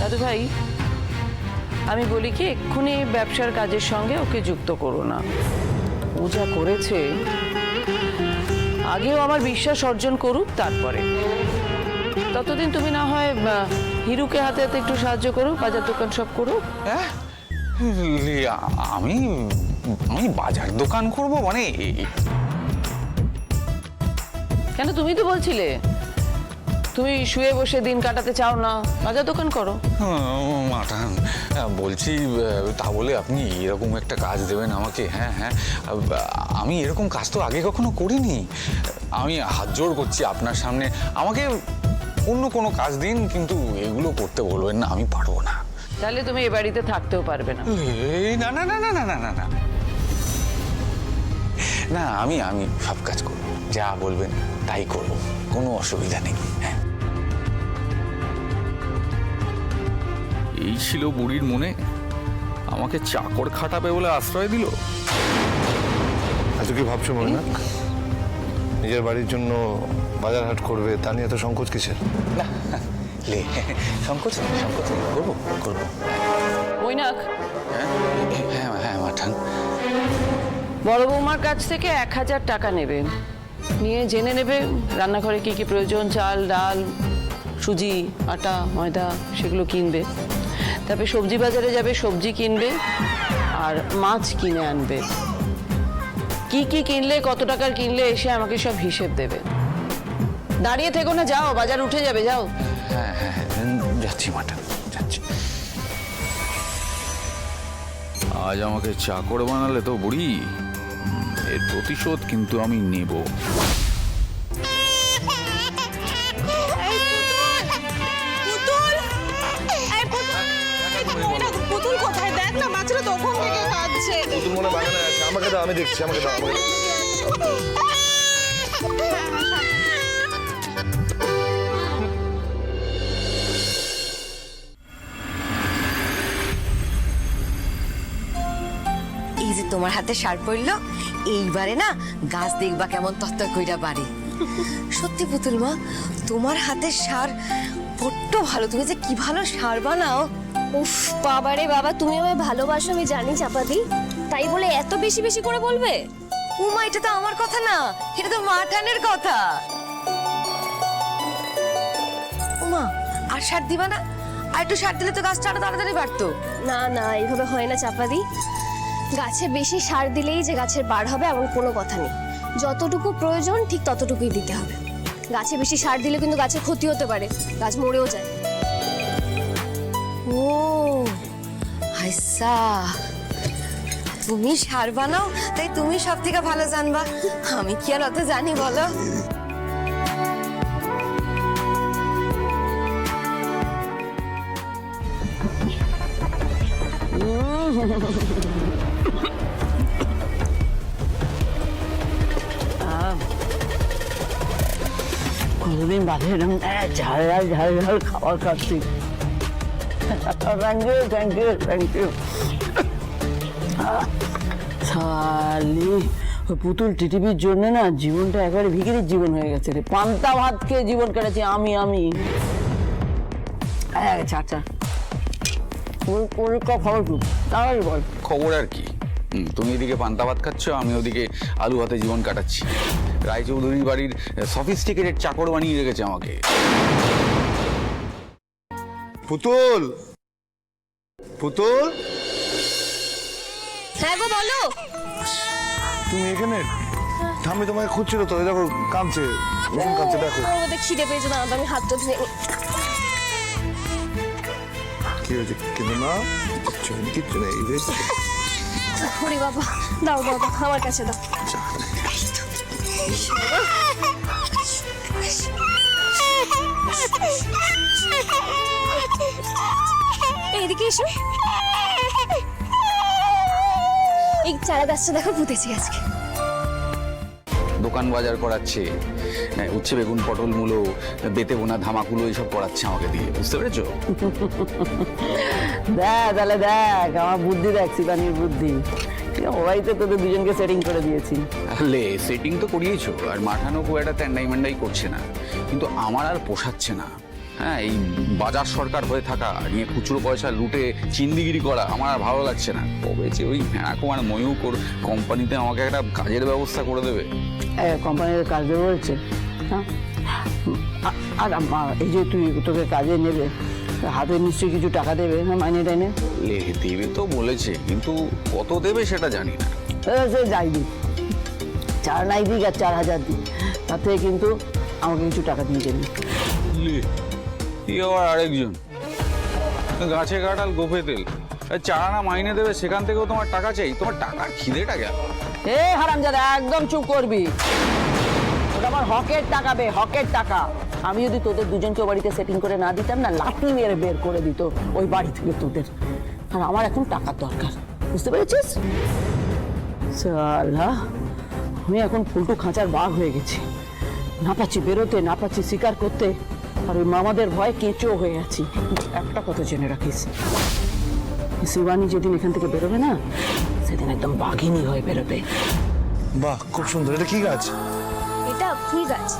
দাদু ভাই আমি বলি কি এক্ষুনি ব্যবসার কাজের সঙ্গে ওকে যুক্ত করো না। ও যা করেছে আগেও আমার বিশ্বাস অর্জন করুক তারপরে। ততদিন তুমি না হয় হিরুকে হাতে হাতে একটু সাহায্য করো বাজার দোকান সব করো। হ্যাঁ? আমি আমি বাজার দোকান করব মানে কেন তুমি তো বলছিলে? তুমি শুয়ে বসে দিন কাটাতে চাও না? বাজার দোকান করো। হুম, মাঠান বলছি আহ, তা বলে আপনি এরকম একটা কাজ দেবেন আমাকে হ্যাঁ হ্যাঁ আমি এরকম কাজ তো আগে কখনো করিনি। আমি হাত জোড় করছি আপনার সামনে। আমাকে অন্য কোনো কাজ দিন কিন্তু এগুলো করতে বলবেন না আমি পারব না। তাহলে তুমি এ বাড়িতে থাকতেও পারবে না। এই না না না না না না না না। না আমি আমি সব কাজ করব। যা বলবেন তাই করব। কোনো অসুবিধা নেই হ্যাঁ। এই ছিল বুড়ির মনে। আমাকে চাকর খাটাবে বলে আশ্রয় দিল। এত কি ভাবছ মনে নিজের বাড়ির জন্য বাজার হাট করবে তা নিয়ে এত সংকোচ কিসের? না লে সংকোচ সংকোচ করব করব। মৈনাক। হ্যাঁ হ্যাঁ হ্যাঁ মাঠান। বড় বৌমার কাছ থেকে এক হাজার টাকা নেবে। নিয়ে জেনে নেবে রান্নাঘরে কি কি প্রয়োজন চাল ডাল সুজি আটা ময়দা সেগুলো কিনবে। তারপরে সবজি বাজারে যাবে সবজি কিনবে আর মাছ কিনে আনবে। কি কি কিনলে কত টাকার কিনলে এসে আমাকে সব হিসেব দেবে। দাঁড়িয়ে থেকো না যাও বাজার উঠে যাবে যাও। হ্যাঁ হ্যাঁ হ্যাঁ, যাচ্ছি যাচ্ছি। আজ আমাকে চাকর বানালে তো বুড়ি। এর প্রতিশোধ কিন্তু আমি নেব। আমাকে দাও আমি দেখছি আমাকে দাও আমাকে এই যে তোমার হাতে সার পড়ল এইবারে না গাছ দেখবা কেমন তত্ত্ব কইরা বাড়ে। সত্যি পুতুল মা তোমার হাতের সার বড্ড ভালো তুমি যে কি ভালো সার বানাও। উফ বাবারে বাবা তুমি আমায় ভালোবাসো আমি জানি চাপাতি তাই বলে এত বেশি বেশি করে বলবে? উমা এটা তো আমার কথা না। এটা তো মাঠানের কথা। উমা আর সার দিবা না? আর একটু সার দিলে তো গাছটা আরও তাড়াতাড়ি বাড়তো। না না এইভাবে হয় না চাপা চাপাদি। গাছে বেশি সার দিলেই যে গাছের বার হবে এমন কোনো কথা নেই। যতটুকু প্রয়োজন ঠিক ততটুকুই দিতে হবে। গাছে বেশি সার দিলে কিন্তু গাছের ক্ষতি হতে পারে। গাছ মরেও যায়। ও হাইসা তুমি সার বানাও, তাই তুমি সব থেকে ভালো জানবা। আমি কি আর অত জানি, বলো? কতদিন বাদে এরকম ঝাল ঝাল ঝাল ঝাল খাবার খাচ্ছি। Thank you thank you thank you শালি ওই পুতুল টিটিভির জন্য না জীবনটা একেবারে ভিখিরির জীবন হয়ে গেছে রে। পান্তা ভাত খেয়ে জীবন কেটেছি আমি আমি। আচ্ছা আচ্ছা পরীক্ষা খবর খুব তাড়াতাড়ি বল। খবর আর কি? তুমি এদিকে পান্তা ভাত খাচ্ছ আমি ওদিকে আলু হাতে জীবন কাটাচ্ছি। রায়চৌধুরীর বাড়ির সফিস্টিকেটেড চাকর বানিয়ে রেখেছে আমাকে। পুতুল! পুতুল! হ্যাঁ গো বলো। তুমি এখানে? ঠাম্মি তোমাকে খুঁজছিল তো এই দেখো কাঁদছে ভীষণ কাঁদছে দেখো। আমার মধ্যে খিদে পেয়েছে দাঁড়াতে আমি হাতটা ধুয়ে নিই। কি হয়েছে? কিন্তু না? কিচ্ছু হয়নি কিচ্ছু নেই এই যে। ওরে বাবা দাও দাও আমার কাছে দাও। এইদিকে এসো। এই চারা গাছটা দেখো পুঁতেছি আজকে। দোকান বাজার করাচ্ছে উচ্ছে বেগুন পটল মূলো বেতে বোনা ধামাকুলো এইসব করাচ্ছে আমাকে দিয়ে বুঝতে পেরেছ? দেখ তাহলে দেখ আমার বুদ্ধি দেখ শিবানীর বুদ্ধি। ঠিক ওরাই তো তোদের দুজনকে সেটিং করে দিয়েছি। লে সেটিং তো করিয়েছো আর মাঠানো খুব একটা ত্যান্ডাই ম্যান্ডাই করছে না। কিন্তু আমার আর পোষাচ্ছে না। হ্যাঁ এই বাজার সরকার হয়ে থাকা নিয়ে খুচরো পয়সা লুটে চিন্দিগিরি করা আমার আর ভালো লাগছে না। কবে যে ওই ভ্যাকুমার ময়ূকর কোম্পানিতে আমাকে একটা কাজের ব্যবস্থা করে দেবে। কোম্পানির কাজ দেবে বলছে। হ্যাঁ? আর এই যে তুই তোকে কাজে নেবে হাতে নিশ্চয়ই কিছু টাকা দেবে হ্যাঁ মাইনে টাইনে? দেবে তো বলেছে কিন্তু কত দেবে সেটা জানি না। সে যাই দিক। চার নাই দিক আর চার হাজার দিক। থেকে কিন্তু আমাকে কিছু টাকা দিয়ে দেবে। কি আবার আরেকজন। গাছে কাটাল গোফে তেল। এই চারানা মাইনে দেবে, সেখান থেকেও তোমার টাকা চাই। তোমার টাকার খিদেটা গেল এ হারামজাদা, একদম চুপ করবি। ওটা আমার হকের টাকা বে, হকের টাকা। আমি যদি তোদের দুজনকে বাড়িতে সেটিং করে না দিতাম না লাঠি মেরে বের করে দিত ওই বাড়ি থেকে তোদের। আর আমার এখন টাকার দরকার, বুঝতে পেরেছিস? সালা, আমি এখন ফুলটু খাঁচার বাঘ হয়ে গেছি। না পাচ্ছি বেরোতে, না পাচ্ছি শিকার করতে। আর ওই মামাদের ভয়ে কেঁচো হয়ে আছি। একটা কথা জেনে রাখিস। শিবানী যেদিন এখান থেকে বেরোবে না সেদিন একদম বাঘিনী হয়ে বেরোবে। বাহ খুব সুন্দর। এটা কি গাছ? এটা ফুল গাছ।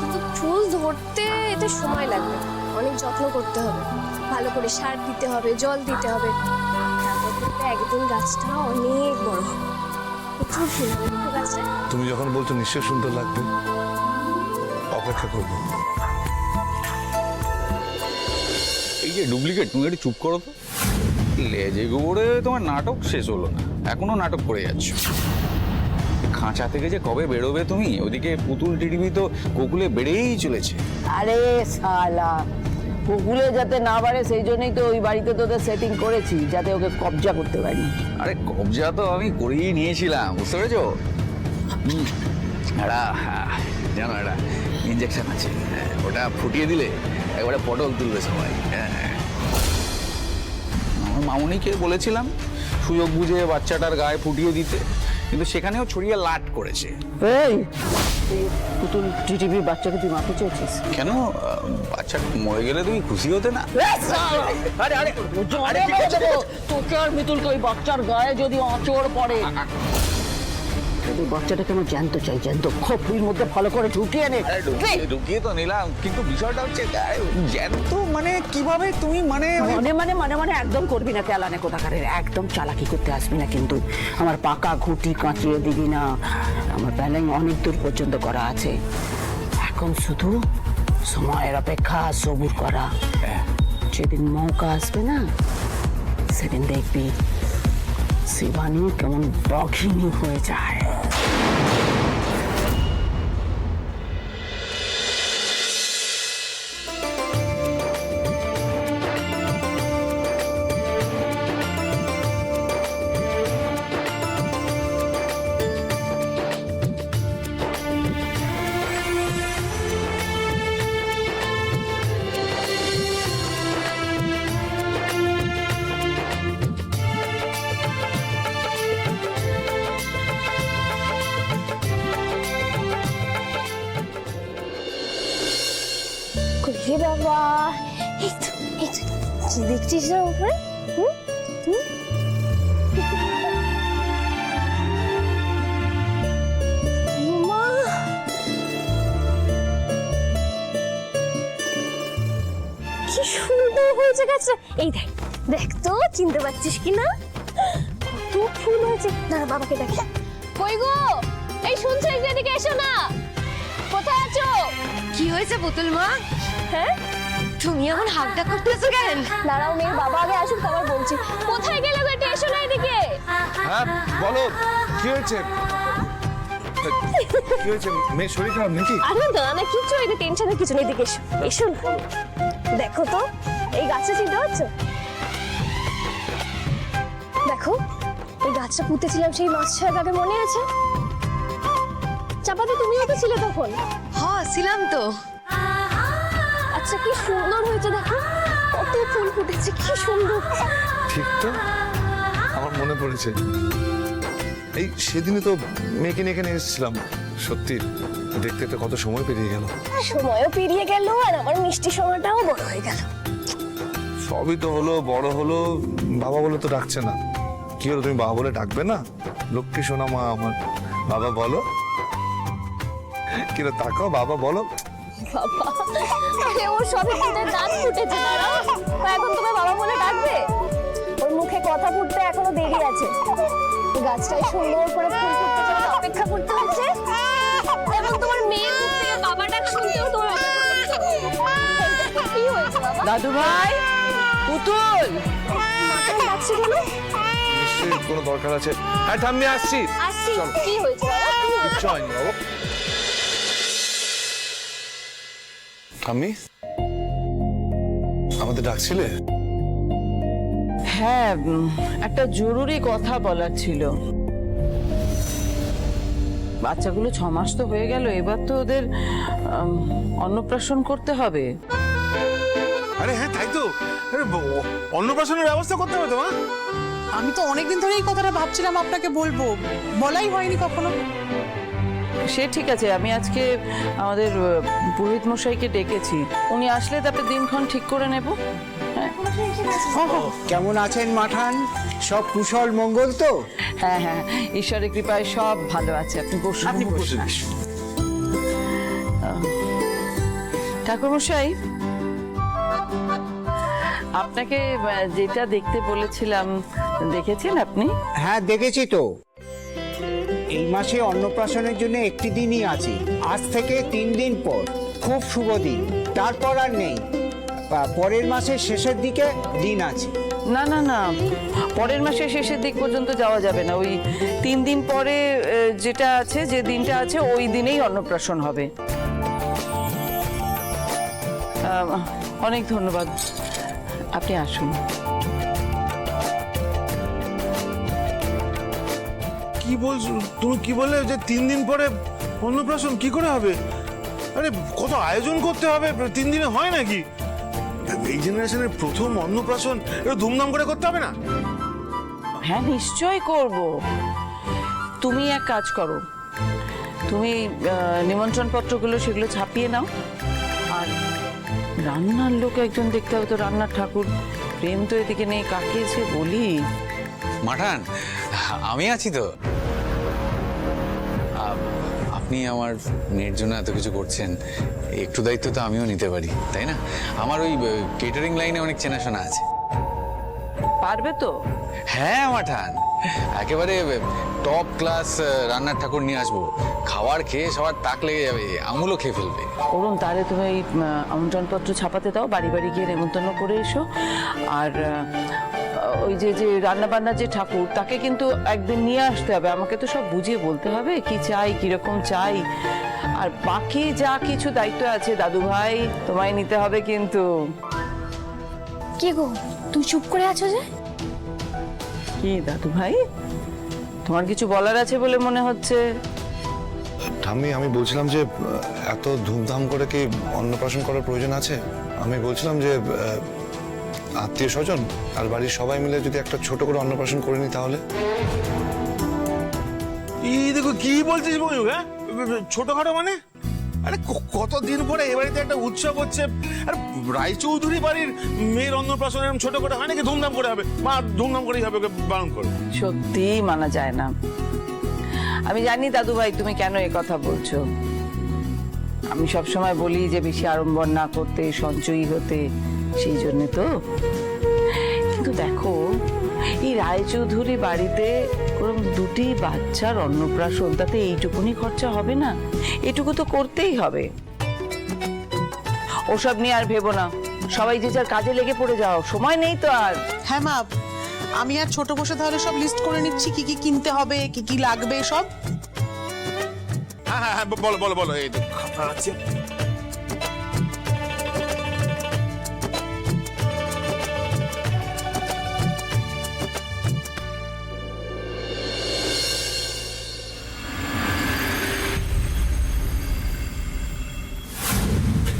কিন্তু ফুল ধরতে এতে সময় লাগবে। অনেক যত্ন করতে হবে। ভালো করে সার দিতে হবে জল দিতে হবে। তারপর একদিন গাছটা অনেক বড় হবে। প্রচুর ফুল হবে। গাছটা তুমি যখন বলছো নিশ্চয় সুন্দর লাগবে অপেক্ষা করব। এই ডুপ্লিকেট? তুমি একটু চুপ করো তো। লেজে গোবরে তোমার নাটক শেষ হলো না। এখনও নাটক করে যাচ্ছ। খাঁচা থেকে যে কবে বেরোবে তুমি? ওদিকে পুতুল টিডিবি তো কোকুলে বেড়েই চলেছে। আরে শালা পুকুরে যাতে না বাড়ে সেই জন্যই তো ওই বাড়িতে তোদের সেটিং করেছি যাতে ওকে কবজা করতে পারি। আরে কবজা তো আমি করেই নিয়েছিলাম বুঝতে পেরেছ? হ্যাঁ, জানো একটা ইঞ্জেকশন আছে। হ্যাঁ, ওটা ফুটিয়ে দিলে একবারে পটল তুলবে সবাই হ্যাঁ। মামুনিকে বলেছিলাম সুযোগ বুঝে বাচ্চাটার গায়ে ফুটিয়ে দিতে কিন্তু সেখানেও ছড়িয়ে লাট করেছে এই পুতুল টিটিভি বাচ্চাকে তুই মারতে চেয়েছিস কেন বাচ্চা মরে গেলে তুমি খুশি হতে না আরে আরে আরে তোকে আর মিতুলকে ওই বাচ্চার গায়ে যদি আঁচড় পড়ে বাচ্চাটাকে চাই মধ্যে ভালো করে ঢুকিয়ে ঢুকিয়ে তো নিলাম কিন্তু বিষয়টা হচ্ছে জ্যান্ত মানে কীভাবে তুমি মানে মনে মানে মানে মানে একদম করবি না কেলানে কোথাকারের একদম চালাকি করতে আসবি না কিন্তু। আমার পাকা ঘুটি কাঁচিয়ে দিবি না। আমার প্ল্যানিং অনেক দূর পর্যন্ত করা আছে। এখন শুধু সময়ের অপেক্ষা সবুর করা। যেদিন মৌকা আসবে না সেদিন দেখবি শিবানী কেমন বঘিনী হয়ে যায়। হে বাবা কি দেখছিস না কি সুন্দর হয়েছে গাছটা। এই দেখ দেখ তো, চিনতে পারছিস কি না? কত ফুল হয়েছে। দাঁড়া, বাবাকে দেখ। কই গো? এই শুনছো, এদিকে এসো না। কোথায় আছো? কি হয়েছে পুতুল মা? হ্যাঁ? তুমি এমন হাঁকটা করতেছো কেন? দাঁড়াও মেয়ের বাবা আগে আসুক তারপর বলছি। কোথায় গেলে গো একটু এসো না এদিকে। হ্যাঁ বলো কি হয়েছে? কি হয়েছে? মেয়ে শরীর খারাপ নাকি? আরে না না কিছু এটা টেনশনের কিছু নেই এদিকে এসো। এসো দেখো তো এই গাছটা চিনতে পারছ? দেখো এই গাছটা পুঁতেছিলাম সেই মাস ছয়েক আগে মনে আছে? চাপাতি তুমিও তো ছিলে তখন। হ ছিলাম তো। আচ্ছা কি সুন্দর হয়েছে দেখো। কত ফুল ফুটেছে কি সুন্দর। ঠিক তো? আমার মনে পড়েছে। এই সেদিনই তো মেয়েকে নিয়ে এখানে এসেছিলাম। সত্যি দেখতে দেখতে কত সময় পেরিয়ে গেল। সময়ও পেরিয়ে গেল আর আমার মিষ্টি সময়টাও বড় হয়ে গেল। সবই তো হলো বড় হলো বাবা বলে তো ডাকছে না। কি হলো তুমি বাবা বলে ডাকবে না? লক্ষ্মী সোনা মা আমার। বাবা বলো। কিরে তাকাও বাবা বলো। বাবা। আরে ওর সবে ফুটে দাঁত ফুটেছে ও এখন তোমার বাবা বলে ডাকবে? ওর মুখে কথা ফুটতে এখনও দেরি আছে। গাছটায় সুন্দর করে ফুল ফুটতে জন্য অপেক্ষা করতে হচ্ছে। এবং তোমার মেয়ের মুখ থেকে বাবা ডাক শুনতেও তোমার। কি হয়েছে বাবা? দাদু ভাই পুতুল! মাথায় ডাকছি কেন? নিশ্চয়ই কোনো দরকার আছে। হ্যাঁ ঠাম্মি আসছি। আসছি। কি হয়েছে বাবা? কি হয়নি বাবু। ঠাম্মি আমাদের ডাকছিলে? হ্যাঁ একটা জরুরি কথা বলার ছিল। বাচ্চাগুলো ছ মাস তো হয়ে গেল এবার তো ওদের অন্নপ্রাশন করতে হবে। আরে হ্যাঁ তাই তো। অন্নপ্রাশনের ব্যবস্থা করতে হবে তো আমি তো অনেকদিন ধরে এই কথাটা ভাবছিলাম আপনাকে বলব। বলাই হয়নি কখনো। সে ঠিক আছে আমি আজকে আমাদের পুরোহিত মশাইকে ডেকেছি। উনি আসলে তারপরে দিনক্ষণ ঠিক করে নেব। হ্যাঁ। কেমন আছেন মাঠান? সব কুশল মঙ্গল তো? হ্যাঁ হ্যাঁ ঈশ্বরের কৃপায় সব ভালো আছে। আপনি বসুন আপনি বসুন। ঠাকুরমশাই আপনাকে যেটা দেখতে বলেছিলাম দেখেছেন আপনি? হ্যাঁ দেখেছি তো। এই মাসে অন্নপ্রাশনের জন্য একটি দিনই আছে। আজ থেকে তিন দিন পর। খুব শুভ দিন। তারপর আর নেই। পরের মাসের শেষের দিকে দিন আছে। না না না। পরের মাসের শেষের দিক পর্যন্ত যাওয়া যাবে না। ওই তিন দিন পরে যেটা আছে, যে দিনটা আছে, ওই দিনেই অন্নপ্রাশন হবে। অনেক ধন্যবাদ। আপনি আসুন। কি বলছো? তুমি কি বললে যে তিন দিন পরে অন্নপ্রাশন? কি করে হবে? আরে কত আয়োজন করতে হবে? তিন দিনে হয় নাকি? এই জেনারেশনের প্রথম অন্নপ্রাশন এটা ধুমধাম করে করতে হবে না? হ্যাঁ নিশ্চয় করব। তুমি এক কাজ করো। তুমি নিমন্ত্রণ পত্রগুলো সেগুলো ছাপিয়ে নাও। আর রান্নার লোক একজন দেখতে হবে তো রান্নার ঠাকুর। প্রেম তো এদিকে নেই কাকে যে বলি? মাঠান আমি আছি তো। আপনি আমার মেয়ের জন্য এত কিছু করছেন একটু দায়িত্ব তো আমিও নিতে পারি তাই না? আমার ওই কেটারিং লাইনে অনেক চেনাশোনা আছে। পারবে তো? হ্যাঁ মাঠান। একেবারে টপ ক্লাস রান্নার ঠাকুর নিয়ে আসব। খাওয়ার খেয়ে সবার তাক লেগে যাবে আমুলও খেয়ে ফেলবে। অরুণ তাহলে তুমি এই আমন্ত্রণপত্র ছাপাতে দাও বাড়ি বাড়ি গিয়ে নেমন্তন্ন করে এসো। আর ওই যে যে রান্না বান্নার যে ঠাকুর তাকে কিন্তু একদিন নিয়ে আসতে হবে। আমাকে তো সব বুঝিয়ে বলতে হবে কি চাই কীরকম চাই। আর বাকি যা কিছু দায়িত্ব আছে দাদু ভাই তোমায় নিতে হবে কিন্তু। কি গো তুই চুপ করে আছো যে? কি দাদু ভাই তোমার কিছু বলার আছে বলে মনে হচ্ছে? ঠাম্মি আমি বলছিলাম যে এত ধুমধাম করে কি অন্নপ্রাশন করার প্রয়োজন আছে? আমি বলছিলাম যে আত্মীয় স্বজন আর বাড়ির সবাই মিলে যদি একটা ছোট করে অন্নপ্রাশন করে নিই তাহলে? এই দেখো কি বলছিস ময়ূর হ্যাঁ? ছোটখাটো মানে? আরে ক- কতদিন পরে এ বাড়িতে একটা উৎসব হচ্ছে? আর রায়চৌধুরী বাড়ির মেয়ের অন্নপ্রাশন এরকম ছোট করে হয় নাকি? ধুমধাম করে হবে। মা ধুমধাম করেই হবে ওকে বারণ করো। সত্যি মানা যায় না। আমি জানি দাদু ভাই তুমি কেন এ কথা বলছো? আমি সব সময় বলি যে বেশি আড়ম্বর না করতে সঞ্চয়ী হতে। সেই জন্য তো। কিন্তু দেখো এই রায়চৌধুরী বাড়িতে ওরকম দুটি বাচ্চার অন্নপ্রাশন তাতে এইটুকুনি খরচা হবে না? এটুকু তো করতেই হবে। ওসব নিয়ে আর ভেবো না। সবাই যে যার কাজে লেগে পড়ে যাও সময় নেই তো আর। হ্যাঁ মা আমি আর ছোট বসে তাহলে সব লিস্ট করে নিচ্ছি কি কি কিনতে হবে কি কি লাগবে সব? হ্যাঁ হ্যাঁ হ্যাঁ বলো বলো বলো এই আছে।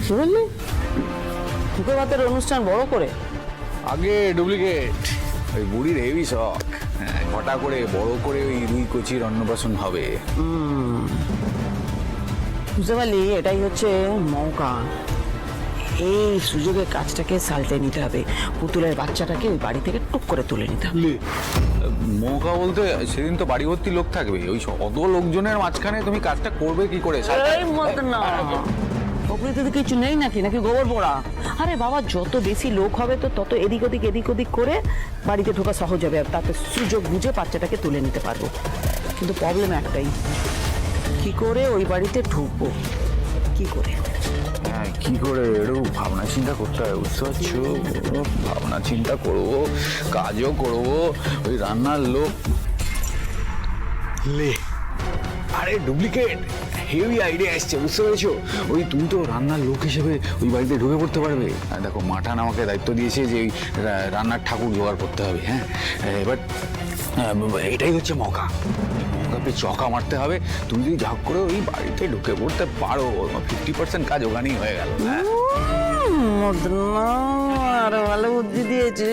বুঝলি ফুটো ভাতের অনুষ্ঠান বড় করে? আগে ডুপ্লিকেট। ওই বুড়ির হেভি শখ হ্যাঁ ঘটা করে বড় করে ওই রুই কচির অন্নপ্রাশন হবে। বুঝতে পারলি এটাই হচ্ছে মৌকা এই সুযোগে কাজটাকে সালটে নিতে হবে। পুতুলের বাচ্চাটাকে ওই বাড়ি থেকে টুক করে তুলে নিতে হবে। মৌকা বলতে সেদিন তো বাড়ি ভর্তি লোক থাকবে। ওই অত লোকজনের মাঝখানে তুমি কাজটা করবে কি করে? প্রকৃতিতে তো কিছু নেই নাকি? নাকি গোবর পোড়া? আরে বাবা, যত বেশি লোক হবে তো তত এদিক ওদিক এদিক ওদিক করে বাড়িতে ঢোকা সহজ হবে আর তাতে সুযোগ বুঝে বাচ্চাটাকে তুলে নিতে পারব। কিন্তু প্রবলেম একটাই, কি করে ওই বাড়িতে ঢুকবো? কি করে? হ্যাঁ কি করে? একটু ভাবনা চিন্তা করতে হয়, বুঝতে পারছ? ভাবনা চিন্তা করব, কাজও করব, ওই রান্নার লোক। লে, আরে ডুপ্লিকেট হেভি আইডিয়া এসছে, বুঝতে পেরেছ? ওই তুমি তো রান্নার লোক হিসেবে ওই বাড়িতে ঢুকে পড়তে পারবে। আর দেখো, মাঠান আমাকে দায়িত্ব দিয়েছে যে ওই রান্নার ঠাকুর জোগাড় করতে হবে হ্যাঁ? এবার এটাই হচ্ছে মকা। মকাপে চকা মারতে হবে। তুমি যদি ঝাঁক করে ওই বাড়িতে ঢুকে পড়তে পারো ফিফটি পার্সেন্ট কাজ ওখানেই হয়ে গেল হ্যাঁ? আরও ভালো বুদ্ধি দিয়েছে।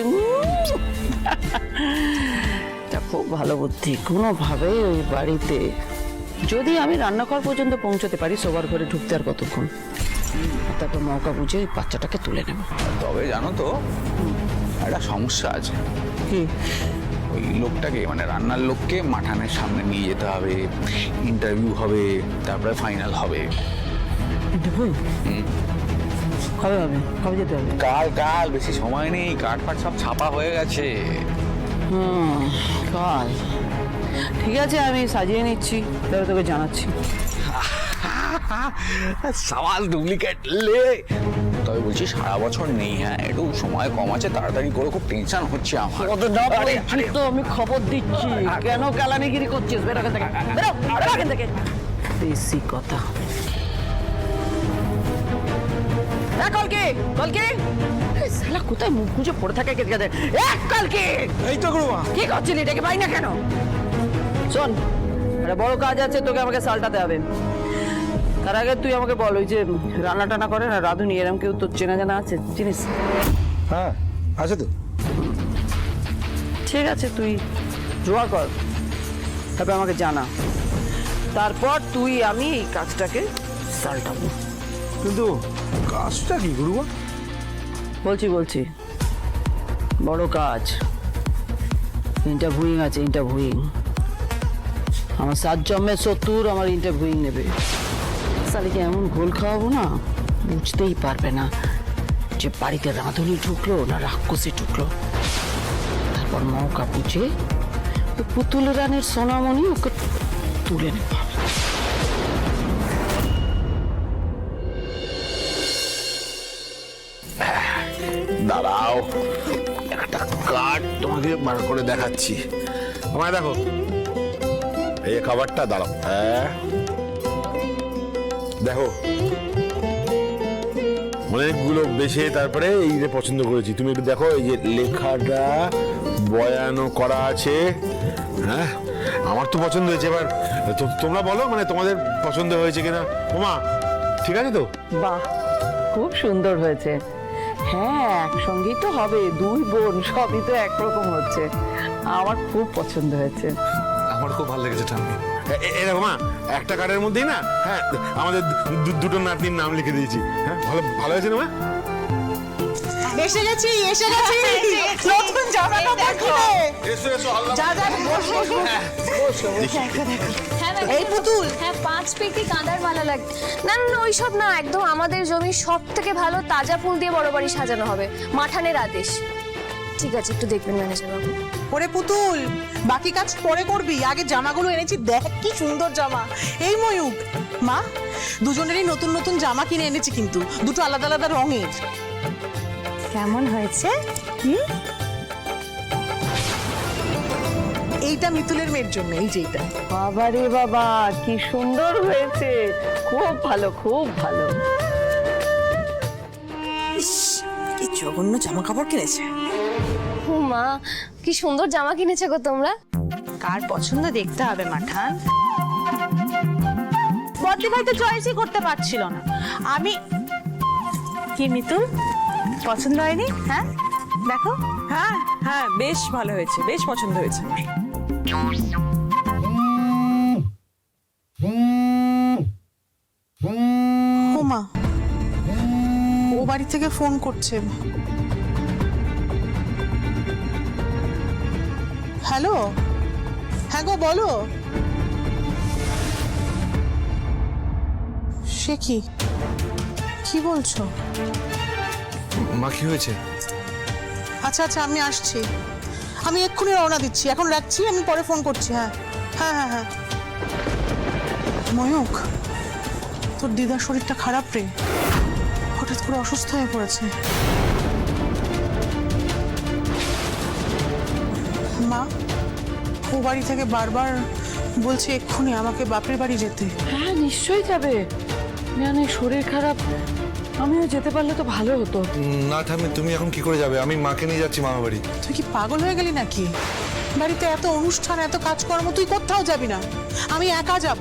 খুব ভালো বুদ্ধি। কোনোভাবে ওই বাড়িতে যদি আমি রান্নাঘর পর্যন্ত পৌঁছতে পারি সবার ঘরে ঢুকতে আর কতক্ষণ? তারপর মৌকা বুঝে ওই বাচ্চাটাকে তুলে নেব। তবে জানো তো একটা সমস্যা আছে। কি? ওই লোকটাকে মানে রান্নার লোককে মাঠানের সামনে নিয়ে যেতে হবে ইন্টারভিউ হবে তারপরে ফাইনাল হবে। কবে হবে? কবে যেতে হবে? কাল কাল বেশি সময় নেই কাঠ ফাট সব ছাপা হয়ে গেছে। হুম কাল। ঠিক আছে আমি সাজিয়ে নিচ্ছি। তাহলে তোকে জানাচ্ছি। সওয়াল ডুপ্লিকেট লে। তবে বলছি সারা বছর নেই হ্যাঁ একটু সময় কম আছে তাড়াতাড়ি করে খুব টেনশন হচ্ছে আমার। আরে, তো আমি খবর দিচ্ছি। কেন কালানিগিরি করছিস? বেরো এখান থেকে। বেরো বেরো এখান থেকে। বেশি কথা। এ, কলকে কলকে। এ, শালা কোথায় মুখ গুজে পড়ে থাকে কেটে কেটে এক কলকে। এই তো গুরুমা। কি করছিলি? এটাকে পাই না কেন? শোন একটা বড় কাজ আছে তোকে আমাকে সালটাতে হবে। তার আগে তুই আমাকে বল ওই যে রান্না টান্না করে না রাধুনি এরম কেউ তোর চেনা জানা আছে? চিনিস? হ্যাঁ আছে তো। ঠিক আছে তুই জোয়া কর। তারপর আমাকে জানা। তারপর তুই আমি এই কাজটাকে সালটাবো। কিন্তু কাজটা কি গুরুমা? বলছি বলছি। বড় কাজ। ইন্টারভিউইং আছে ইন্টারভিউইং আমার সাত জন্মের সত্তর, আমার ইন্টারভিউইং নেবে। সালিকে এমন ঘোল খাওয়াবো না, বুঝতেই পারবে না যে বাড়িতে রাঁধুনি ঢুকলো না রাক্ষসী ঢুকলো। তারপর মৌকা বুঝে পুতুল রানের সোনামণি ওকে তুলে নেবে। দাঁড়াও, একটা কার্ড তোমাকে বার করে দেখাচ্ছি। আমায় দেখো। এই খাবারটা দাঁড়াও। হ্যাঁ। দেখো। অনেকগুলো বেছে তারপরে এই যে পছন্দ করেছি। তুমি একটু দেখো, এই যে লেখাটা বয়ানো করা আছে। হ্যাঁ? আমার তো পছন্দ হয়েছে। এবার তোমরা বলো মানে তোমাদের পছন্দ হয়েছে কিনা? ওমা, ঠিক আছে তো? বাহ, খুব সুন্দর হয়েছে। হ্যাঁ একসঙ্গেই তো হবে, দুই বোন, সবই তো একরকম হচ্ছে। আমার খুব পছন্দ হয়েছে। আমার খুব ভালো লেগেছে ঠাম্মি। এরকম মা একটা কার্ডের মধ্যেই না হ্যাঁ আমাদের দুটো নাতনির নাম লিখে দিয়েছি। হ্যাঁ ভালো ভালো হয়েছে না মা? এসে গেছি এসে গেছি। নতুন জামাটা দেখো। এসো এসো আল্লাহ যা যা বস। এই পুতুল। হ্যাঁ পাঁচ পেটি কাঁদার মালা লাগবে। না না না ওইসব না একদম আমাদের জমির সব থেকে ভালো তাজা ফুল দিয়ে বড় বাড়ি সাজানো হবে। মাঠানের আদেশ। ঠিক আছে একটু দেখবেন ম্যানেজার বাবু। ওরে পুতুল। বাকি কাজ পরে করবি। আগে জামাগুলো এনেছি দেখ কি সুন্দর জামা। এই ময়ূক। মা দুজনেরই নতুন নতুন জামা কিনে এনেছি কিন্তু। দুটো আলাদা আলাদা রঙের। কেমন হয়েছে? এইটা মিতুলের মেয়ের জন্য এই যে এইটা। বাবা রে বাবা কি সুন্দর হয়েছে। খুব ভালো খুব ভালো। কি জঘন্য জামা কাপড় কিনেছে। ও মা কি সুন্দর জামা কিনেছে গো তোমরা। কার পছন্দ দেখতে হবে মাঠান? বদ্রি ভাই তো চয়েসই করতে পারছিল না। আমি কি মিতুল? পছন্দ হয়নি? হ্যাঁ? দেখো। হ্যাঁ হ্যাঁ বেশ ভালো হয়েছে বেশ পছন্দ হয়েছে। ও মা ও বাড়ি থেকে ফোন করছে। হ্যালো? হ্যাঁ গো বলো। সে কি? কি বলছো? মা কি হয়েছে? আচ্ছা আচ্ছা আমি আসছি। আমি এক্ষুনি রওনা দিচ্ছি। এখন রাখছি আমি পরে ফোন করছি হ্যাঁ। হ্যাঁ হ্যাঁ হ্যাঁ। ময়ূক তোর দিদার শরীরটা খারাপ রে। হঠাৎ করে অসুস্থ হয়ে পড়েছে। মা ও বাড়ি থেকে বারবার বলছে এক্ষুনি আমাকে বাপের বাড়ি যেতে। হ্যাঁ নিশ্চয়ই যাবে। মানে শরীর খারাপ আমিও যেতে পারলে তো ভালো হতো। না ঠাম্মি তুমি এখন কি করে যাবে? আমি মাকে নিয়ে যাচ্ছি মামা বাড়ি। তুই কি পাগল হয়ে গেলি নাকি? বাড়িতে এত অনুষ্ঠান এত কাজকর্ম তুই কোথাও যাবি না? আমি একা যাব।